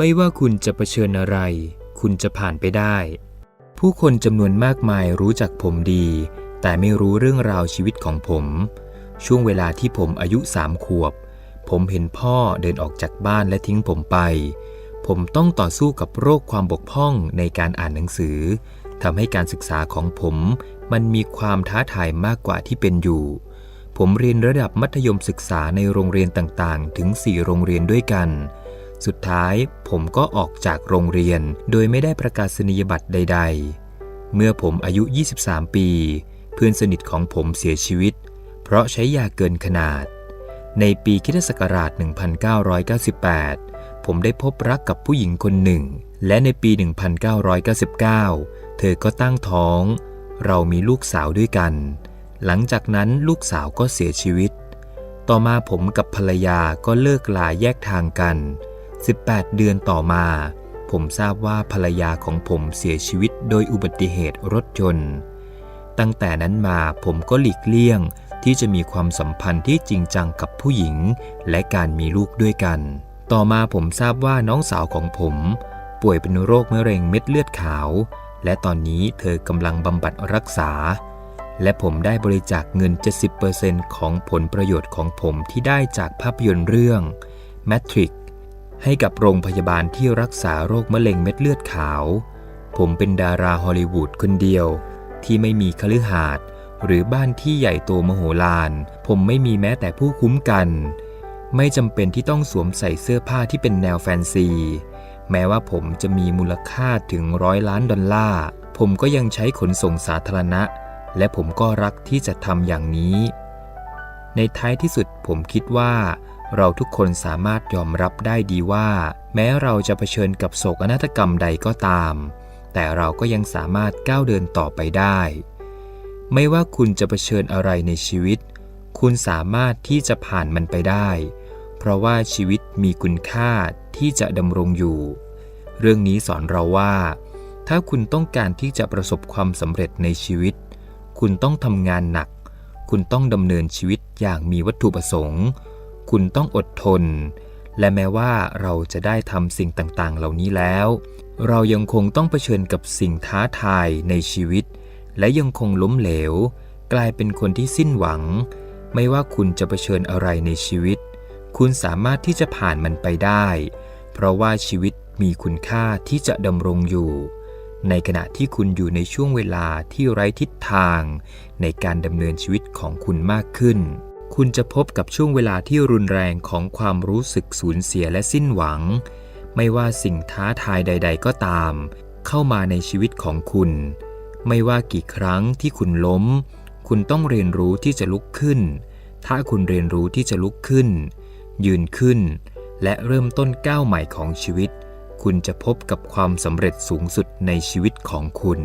ไม่ว่าคุณจะเผชิญอะไร คุณจะผ่านไปได้ ผู้คนจำนวนมากมายรู้จักผมดี แต่ไม่รู้เรื่องราวชีวิตของผม ช่วงเวลาที่ผมอายุสามขวบ ผมเห็นพ่อเดินออกจากบ้านและทิ้งผมไป ผมต้องต่อสู้กับโรคความบกพร่องในการอ่านหนังสือทำให้การศึกษาของผมมันมีความท้าทายมากกว่าที่เป็นอยู่ ผมเรียนระดับมัธยมศึกษาในโรงเรียนต่างๆ ถึง 4 โรงเรียนด้วยกัน สุดท้ายผมก็ออกจากโรงเรียนโดยไม่ได้ประกาศนียบัตรใด ๆ เมื่อผมอายุ 23 ปี เพื่อนสนิทของผมเสียชีวิต เพราะใช้ยาเกินขนาด ในปีคริสตศักราช 1998 ผมได้พบรักกับผู้หญิงคนหนึ่ง และในปี 1999 เธอก็ตั้งท้อง เรามีลูกสาวด้วยกัน หลังจากนั้นลูกสาวก็เสียชีวิตต่อมาผมกับภรรยาก็เลิกลาแยกทางกัน 18 เดือนต่อมา ผมทราบว่าภรรยาของผมเสียชีวิตโดยอุบัติเหตุรถยนต์ ตั้งแต่นั้นมาผมก็หลีกเลี่ยงที่จะมีความสัมพันธ์ที่จริงจังกับผู้หญิง และการมีลูกด้วยกัน ต่อมาผมทราบว่าน้องสาวของผม ป่วยเป็นโรคมะเร็งเม็ดเลือดขาว และตอนนี้เธอกำลังบำบัดรักษา และผมได้บริจาคเงิน 70%ของผลประโยชน์ของผมที่ได้จากภาพยนตร์เรื่อง Matrix ให้กับโรงพยาบาลที่รักษาโรคมะเร็งเม็ดเลือดขาว ผมเป็นดาราฮอลลีวูดคนเดียว ที่ไม่มีคฤหาสน์หรือบ้านที่ใหญ่โตมโหฬาร ผมไม่มีแม้แต่ผู้คุ้มกัน ไม่จำเป็นที่ต้องสวมใส่เสื้อผ้าที่เป็นแนวแฟนซี แม้ว่าผมจะมีมูลค่าถึงร้อยล้านดอลลาร์ ผมก็ยังใช้ขนส่งสาธารณะ และผมก็รักที่จะทำอย่างนี้ ในท้ายที่สุดผมคิดว่า เราทุกคนสามารถยอมรับได้ดีว่า แม้เราจะเผชิญกับโศกนาฏกรรมใดก็ตาม แต่เราก็ยังสามารถก้าวเดินต่อไปได้ ไม่ว่าคุณจะเผชิญอะไรในชีวิต คุณสามารถที่จะผ่านมันไปได้ เพราะว่าชีวิตมีคุณค่าที่จะดำรงอยู่ เรื่องนี้สอนเราว่า ถ้าคุณต้องการที่จะประสบความสำเร็จในชีวิต คุณต้องทำงานหนัก คุณต้องดำเนินชีวิตอย่างมีวัตถุประสงค์ คุณต้องอดทน และแม้ว่าเราจะได้ทำสิ่งต่างๆ เหล่านี้แล้ว เรายังคงต้องเผชิญกับสิ่งท้าทายในชีวิต และยังคงล้มเหลว กลายเป็นคนที่สิ้นหวัง ไม่ว่าคุณจะเผชิญอะไรในชีวิต คุณสามารถที่จะผ่านมันไปได้ เพราะว่าชีวิตมีคุณค่าที่จะดำรงอยู่ ในขณะที่คุณอยู่ในช่วงเวลาที่ไร้ทิศทาง ในการดำเนินชีวิตของคุณมากขึ้น คุณจะพบกับช่วงเวลาที่รุนแรงของความรู้สึกสูญเสียและสิ้นหวัง ไม่ว่าสิ่งท้าทายใด ๆ ก็ตาม เข้ามาในชีวิตของคุณ ไม่ว่ากี่ครั้งที่คุณล้ม คุณต้องเรียนรู้ที่จะลุกขึ้น ถ้าคุณเรียนรู้ที่จะลุกขึ้น ยืนขึ้น และเริ่มต้นก้าวใหม่ของชีวิต คุณจะพบกับความสำเร็จสูงสุดในชีวิตของคุณ